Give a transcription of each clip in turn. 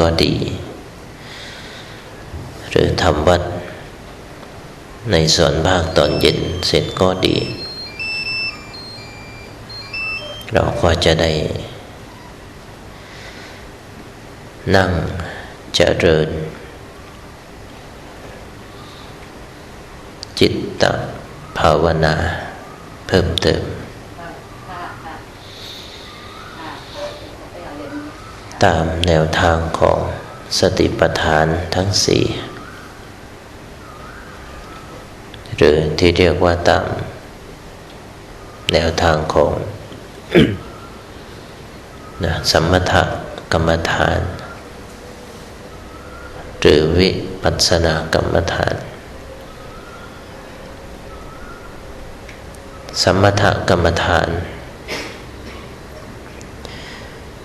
ก็ดี หรือทำวัดในส่วนภาคตอนเย็นเสร็จก็ดี เราก็จะได้ นั่งเจริญ จิตตภาวนาเพิ่มเติม ตามแนวทางของสติปัฏฐานทั้งสี่หรือที่เรียกว่าตามแนวทางของนะสมถกรรมฐาน หรือวิปัสสนากรรมฐานสมถกรรมฐาน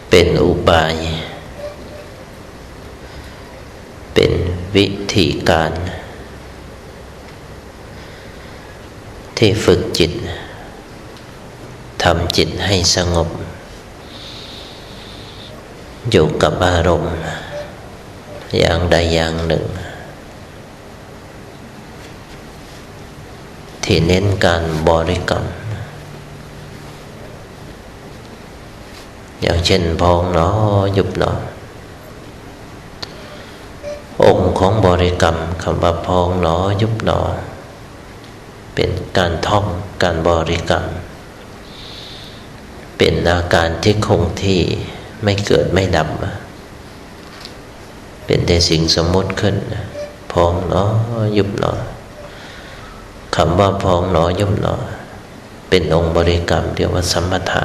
เป็นอุ บาย เป็นวิธีการ ที่ฝึกจิตทำจิตให้สงบ อยู่กับอารมณ์ อย่างใดอย่างหนึ่ง ที่เน้นการบริกรรม อย่างเช่นพองหนอยุบหนอ องค์ของบริกรรมคำว่าพองหนอยุบหนอ เป็นการท่องการบริกรรม เป็นอาการที่คงที่ไม่เกิดไม่ดับ เป็นแต่สิ่งสมมติขึ้น พองหนอยุบหนอคำว่าพองหนอยุบหนอ เป็นองค์บริกรรมเรียกว่าสัมปทา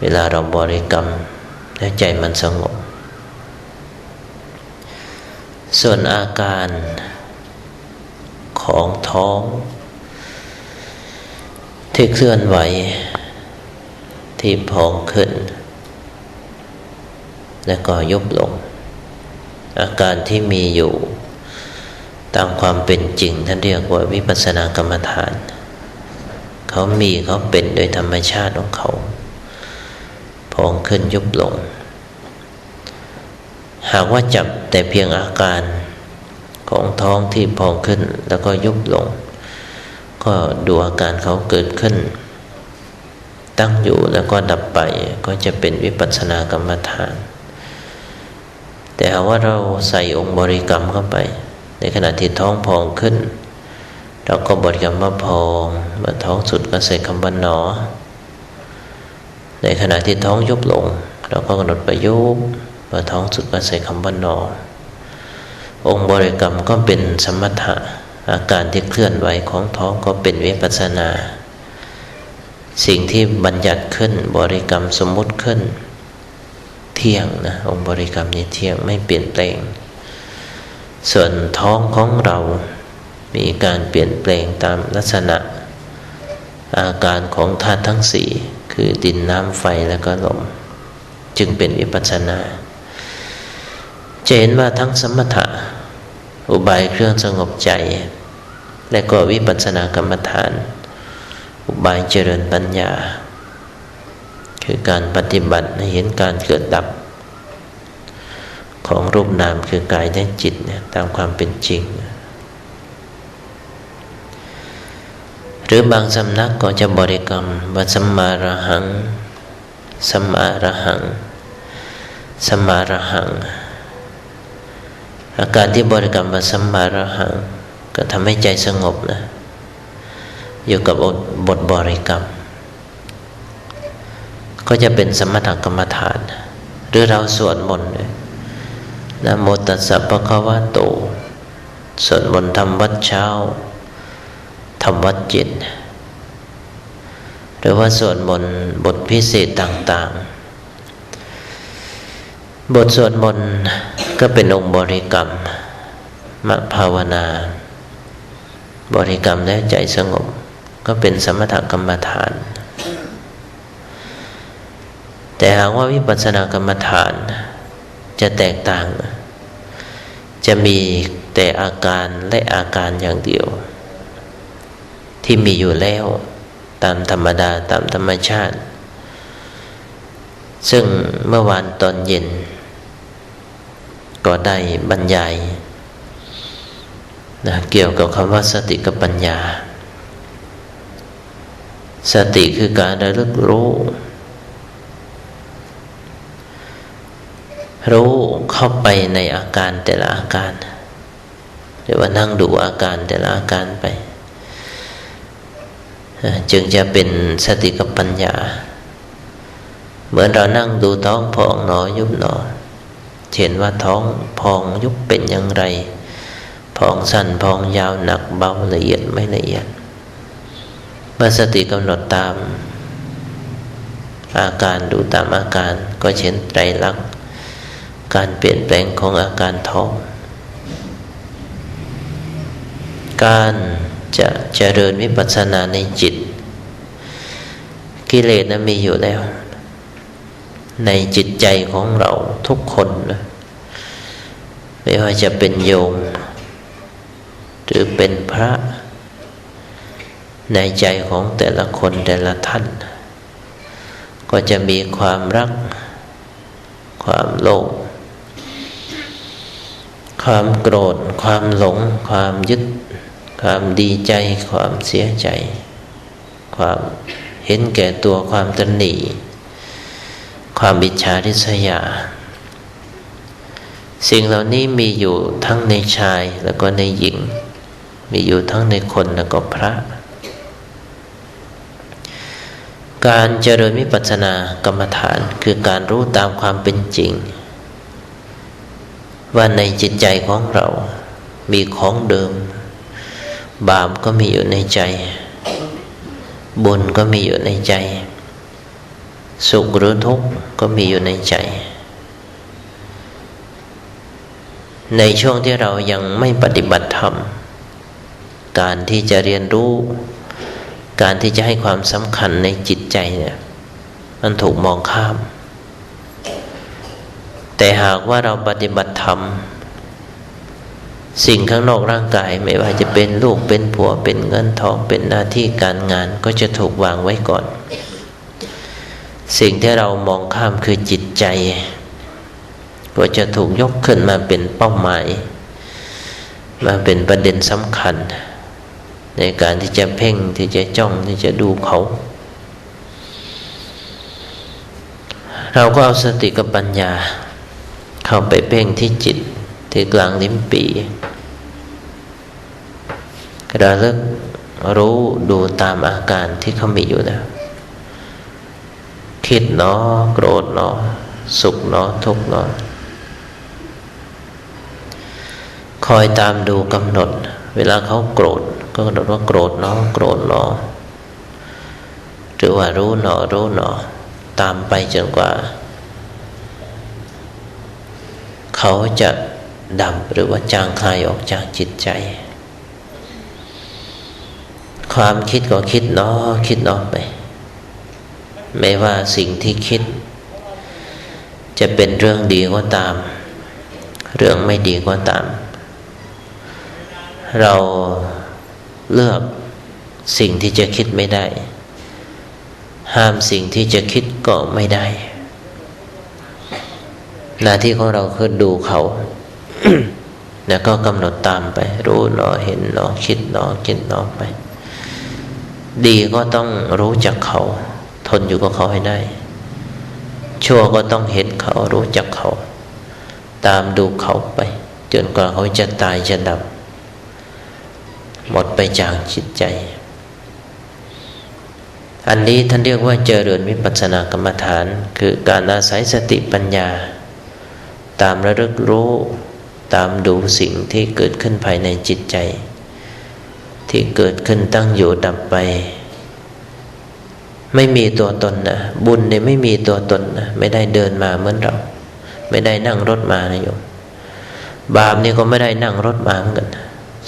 เวลาเราบริกรรมแล้วใจมันสงบ ส่วนอาการของท้อง ที่เคลื่อนไหว ที่พองขึ้น แล้วก็ยุบลง อาการที่มีอยู่ตามความเป็นจริงท่านเรียกว่าวิปัสสนากรรมฐาน เขามีเขาเป็นโดยธรรมชาติของเขา พองขึ้นยุบลง หากว่าจับแต่เพียงอาการของท้องที่พองขึ้นแล้วก็ยุบลง ก็ดูอาการเขาเกิดขึ้น ตั้งอยู่แล้วก็ดับไปก็จะเป็นวิปัสสนากรรมฐาน แต่หากว่าเราใส่องค์บริกรรมเข้าไป ในขณะที่ท้องพองขึ้น เราก็บริกรรมว่าพองเมื่อท้องสุดก็ใส่คำว่าหนอ ในขณะที่ท้องยุบลง เราก็กำหนดประยุบเมื่อท้องสุดก็ใส่คำว่านอ องค์บริกรรมก็เป็นสมถะอาการที่เคลื่อนไหวของท้องก็เป็นวิปัสนา สิ่งที่บัญญัติขึ้นบริกรรมสมมุติขึ้น เที่ยงนะองค์บริกรรมนี้เที่ยงไม่เปลี่ยนแปลง ส่วนท้องของเรา มีการเปลี่ยนแปลงตามลักษณะ อาการของธาตุทั้งสี่ คือดินน้ำไฟแล้วก็ลม จึงเป็นวิปัสสนา จะเห็นว่าทั้งสมถะ อุบายเครื่องสงบใจ และก็วิปัสสนากรรมฐาน อุบายเจริญปัญญา คือการปฏิบัติให้เห็นการเกิดดับ ของรูปนามคือกายและจิตเนี่ยตามความเป็นจริง หรือบางสำนักก็จะบริกรรมว่าสัมมาระหังสัมมาระหังสัมมาระหัง อาการที่บริกรรมว่าสัมมาระหัง ก็ทำให้ใจสงบนะ อยู่กับบทบริกรรม ก็จะเป็นสมถกรรมฐาน หรือเราสวดมนต์นะโมตัสสะปะคะวะโตสวดมนต์ทำวัดเช้า ทำวัดเย็นหรือว่าสวดมนต์บทพิเศษต่าง ๆ บทสวดมนต์ก็เป็นองค์บริกรรมมภาวนา บริกรรมแล้วใจสงบ ก็เป็นสมถกรรมฐาน แต่หากว่าวิปัสสนากรรมฐานจะแตกต่าง จะมีแต่อาการและอาการอย่างเดียว ที่มีอยู่แล้ว ตามธรรมดาตามธรรมชาติ ซึ่งเมื่อวานตอนเย็น ก็ได้บรรยายนะเกี่ยวกับคำว่าสติกับปัญญา สติคือการระลึกรู้ รู้เข้าไปในอาการแต่ละอาการ หรือว่านั่งดูอาการแต่ละอาการไป จึงจะเป็นสติกับปัญญา เหมือนเรานั่งดูท้องพองหนอยุบหนอเห็นว่าท้องพองยุบเป็นอย่างไร พองสั้นพองยาวหนักเบาละเอียดไม่ละเอียด เมื่อสติกำหนดตาม อาการดูตามอาการก็เห็นไตรลักษณ์การเปลี่ยนแปลงของอาการท้อง การ จะเจริญวิปัสสนาในจิต กิเลสนั้นมีอยู่แล้ว ในจิตใจของเราทุกคนนะไม่ว่าจะเป็นโยม หรือเป็นพระ ในใจของแต่ละคนแต่ละท่าน ก็จะมีความรัก ความโลภความโกรธ ความหลง ความยึด ความดีใจ ความเสียใจ ความเห็นแก่ตัวความตนหนีความบิจฉาริษยา สิ่งเหล่านี้มีอยู่ทั้งในชายแล้วก็ในหญิง มีอยู่ทั้งในคนแล้วก็พระ การเจริญวิปัสสนากรรมฐานคือการรู้ตามความเป็นจริง ว่าในจิตใจของเรา มีของเดิม บาปก็มีอยู่ในใจ บุญก็มีอยู่ในใจ สุขหรือทุกข์ก็มีอยู่ในใจ ในช่วงที่เรายังไม่ปฏิบัติธรรม การที่จะเรียนรู้ การที่จะให้ความสำคัญในจิตใจเนี่ย มันถูกมองข้าม แต่หากว่าเราปฏิบัติธรรม สิ่งข้างนอกร่างกายไม่ว่าจะเป็นลูกเป็นผัวเป็นเงินทองเป็นหน้าที่การงานก็จะถูกวางไว้ก่อน สิ่งที่เรามองข้ามคือจิตใจ ก็จะถูกยกขึ้นมาเป็นเป้าหมาย มาเป็นประเด็นสำคัญ ในการที่จะเพ่งที่จะจ้องที่จะดูเขา เราก็เอาสติกับปัญญา เข้าไปเพ่งที่จิต ที่กลางลิ้มปีระลึกรู้ดูตามอาการที่เขามีอยู่แล้วคิดเนาะโกรธเนาะสุขเนาะทุกเนาะคอยตามดูกำหนด เวลาเขาโกรธ ก็กำหนดว่าโกรธเนาะโกรธเนาะหรือว่ารู้เนาะรู้เนาะตามไปจนกว่า เขาจะ ดับหรือว่าจางคลายออกจากจิตใจ ความคิดก็คิดนาะคิดนาะไป ไม่ว่าสิ่งที่คิด จะเป็นเรื่องดีก็ตาม เรื่องไม่ดีก็ตาม เราเลือกสิ่งที่จะคิดไม่ได้ ห้ามสิ่งที่จะคิดก็ไม่ได้ หน้าที่ของเราคือดูเขา แล้วก็กำหนดตามไป รู้หนอเห็นหนอคิดหนอคิดหนอไป ดีก็ต้องรู้จักเขา ทนอยู่กับเขาให้ได้ ชั่วก็ต้องเห็นเขารู้จักเขา ตามดูเขาไป จนกว่าเขาจะตายจะดับ หมดไปจากจิตใจ อันนี้ท่านเรียกว่าเจริญวิปัสสนากรรมฐาน คือการอาศัยสติปัญญา ตามระลึกรู้ ตามดูสิ่งที่เกิดขึ้นภายในจิตใจ ที่เกิดขึ้นตั้งอยู่ดับไป ไม่มีตัวตนนะบุญเนี่ยไม่มีตัวตนนะไม่ได้เดินมาเหมือนเรา ไม่ได้นั่งรถมานะโยมบาปนี่ก็ไม่ได้นั่งรถมาเหมือนกัน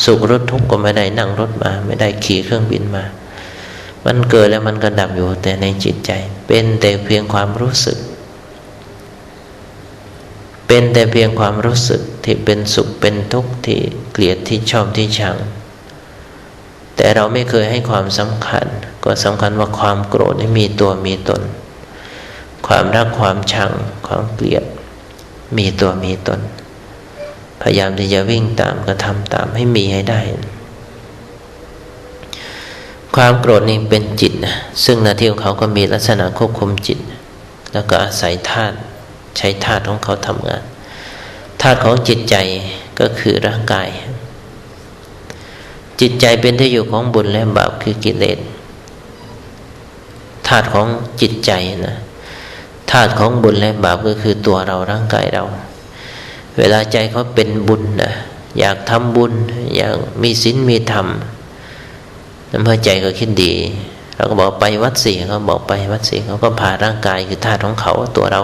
สุขรถทุกข์ก็ไม่ได้นั่งรถมา ไม่ได้ขี่เครื่องบินมา มันเกิดแล้วมันก็ดับอยู่แต่ในจิตใจ เป็นแต่เพียงความรู้สึก เป็นแต่เพียงความรู้สึกที่เป็นสุขเป็นทุกข์ที่เกลียดที่ชอบที่ชัง แต่เราไม่เคยให้ความสำคัญ ก็สำคัญว่าความโกรธนี่มีตัวมีตน ความรักความชังความเกลียด มีตัวมีตน พยายามที่จะวิ่งตามกระทำตามให้มีให้ได้ ความโกรธนี่เป็นจิตนะซึ่งนาทีของเขาก็มีลักษณะควบคุมจิต แล้วก็อาศัยธาตุ ใช้ธาตุของเขาทำงานธาตุของจิตใจก็คือร่างกาย จิตใจเป็นที่อยู่ของบุญและบาปคือกิเลสธาตุของจิตใจนะธาตุของบุญและบาปก็คือตัวเราร่างกายเรา เวลาใจเขาเป็นบุญนะอยากทำบุญ อยากมีศีลมีธรรมเมื่อใจก็คิดดี เราก็บอกไปวัดสี่เขาบอกไปวัดสี่เขาก็พาร่างกายคือธาตุของเขาตัวเรา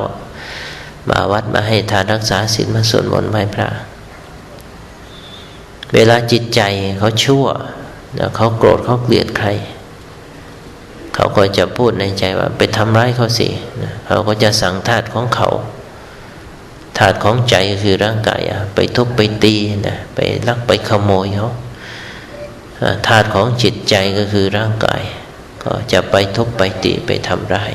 มาวัดมาให้ทานรักษาศีลมาสวดมนต์ไหว้พระ เวลาจิตใจเขาชั่วแล้วเขาโกรธเขาเกลียดใคร เขาก็จะพูดในใจว่าไปทำร้ายเขาสิเขาก็จะสั่งธาตุของเขาธาตุของใจคือร่างกายไปทุบไปตีนะไปลักไปขโมยเขาธาตุของจิตใจก็คือร่างกาย ก็จะไปทุบไปตีไปทำร้าย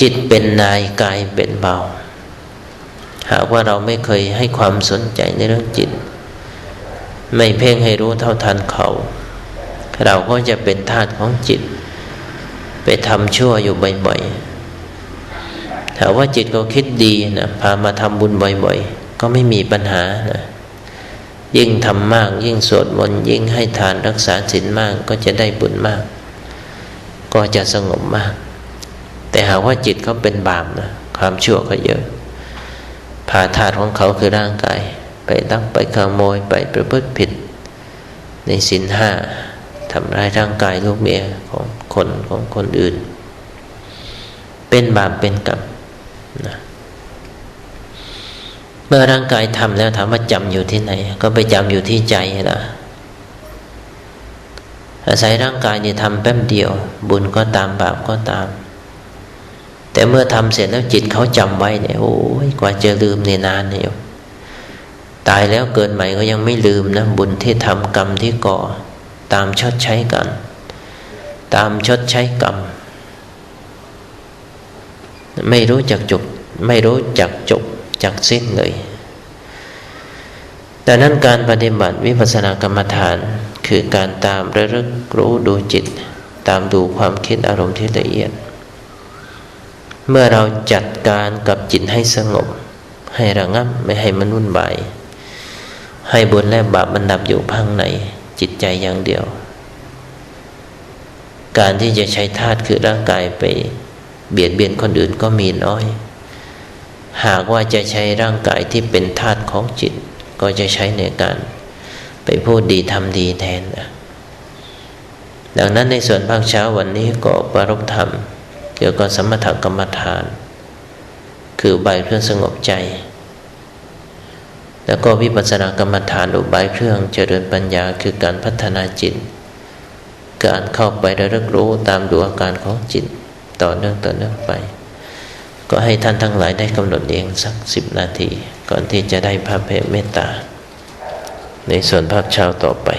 จิตเป็นนายกายเป็นเบา หากว่าเราไม่เคยให้ความสนใจในเรื่องจิต ไม่เพ่งให้รู้เท่าทันเขา เราก็จะเป็นธาตุของจิต ไปทำชั่วอยู่บ่อยๆถ้าว่าจิตเขาคิดดีนะพามาทำบุญบ่อยๆ ก็ไม่มีปัญหานะยิ่งทำมาก ยิ่งสวดมนต์ยิ่งให้ทานรักษาศีลมากก็จะได้บุญมาก ก็จะสงบมาก แต่หากว่าจิตเขาเป็นบาปนะความชั่วก็เยอะพาธาตุของเขาคือร่างกาย ไปลักไปขโมยไปประพฤติผิด ในศีลห้าทำร้ายร่างกายลูกเมียของคนของคนอื่น เป็นบาปเป็นกรรมนะเมื่อร่างกายทำแล้วถามว่าจำอยู่ที่ไหน ก็ไปจำอยู่ที่ใจละอาศัยร่างกายนี่ทำแป๊บเดียว บุญก็ตามบาปก็ตาม แต่เมื่อทำเสร็จแล้วจิตเขาจำไว้เนี่ยโอ้ยกว่าจะลืมในนานเนี่ยตายแล้วเกิดใหม่ก็ยังไม่ลืมนะบุญที่ทำกรรมที่ก่อ ตามชดใช้กัน ตามชดใช้กรรม ไม่รู้จักจบไม่รู้จักจบจักสิ้นเลยดังนั้นการปฏิบัติวิปัสสนากรรมฐาน คือการตามระลึกรู้ดูจิต ตามดูความคิดอารมณ์ที่ละเอียด เมื่อเราจัดการกับจิตให้สงบ ให้ระงับไม่ให้มันวุ่นวายให้บุญและบาปมันดับอยู่พังในจิตใจอย่างเดียว การที่จะใช้ธาตุคือร่างกายไปเบียดเบียนคนอื่นก็มีน้อย หากว่าจะใช้ร่างกายที่เป็นธาตุของจิต ก็จะใช้ในการไปพูดดีทำดีแทน ดังนั้นในส่วนภาคเช้าวันนี้ก็ปรบธรรม เกี่ยวกับสมถกรรมฐาน คือใบเครื่องสงบใจ แล้วก็วิปัสสนากรรมฐานอุบายเครื่องเจริญปัญญาคือการพัฒนาจิต การเข้าไประลึกรู้ตามดูอาการของจิตต่อเนื่องต่อเนื่องไป ก็ให้ท่านทั้งหลายได้กำหนดเองสักสิบนาที ก่อนที่จะได้พระเพเมตตา ในส่วนภาพเช้าต่อไป